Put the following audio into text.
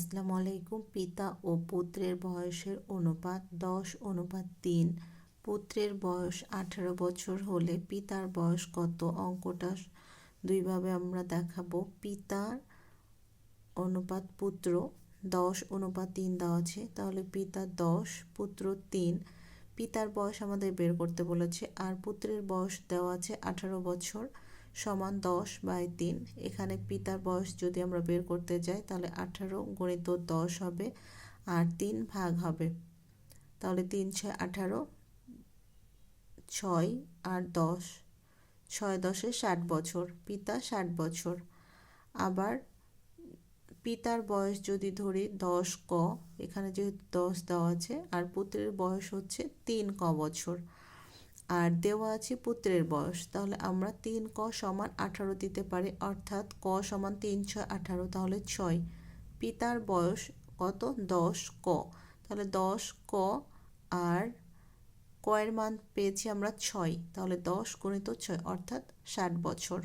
আসসালামু আলাইকুম। পিতা ও পুত্রের বয়সের অনুপাত দশ, অনুপাত তিন। পুত্রের বয়স আঠারো বছর হলে পিতার বয়স কত? অঙ্কটা দুইভাবে আমরা দেখাবো। পিতার অনুপাত পুত্র দশ, অনুপাত তিন দেওয়া আছে। তাহলে পিতা দশ, পুত্র তিন। পিতার বয়স আমাদের বের করতে বলেছে। আর পুত্রের বয়স দেওয়া আছে আঠারো বছর। সমান দশ বাই তিন। এখানে পিতার বয়স যদি আমরা বের করতে যাই, তাহলে আঠারো গণিত দশ হবে আর তিন ভাগ হবে। তাহলে তিন ছয় আঠারো, ছয় আর দশ, ছয় দশে ষাট বছর, পিতা ষাট বছর। আবার পিতার বয়স যদি ধরি দশ ক, এখানে যেহেতু দশ দেওয়া আছে, আর পুত্রের বয়স হচ্ছে তিন ক বছর। আর দেওয়া আছে পুত্রের বয়স। তাহলে আমরা তিন ক সমান আঠারো দিতে পারি, অর্থাৎ ক সমান তিন ছয় আঠারো, তাহলে ছয়। পিতার বয়স কত? দশ ক। তাহলে দশ ক আর কয়ের মান পেয়েছি আমরা ছয়, তাহলে দশ গুণিত ছয়, অর্থাৎ ষাট বছর।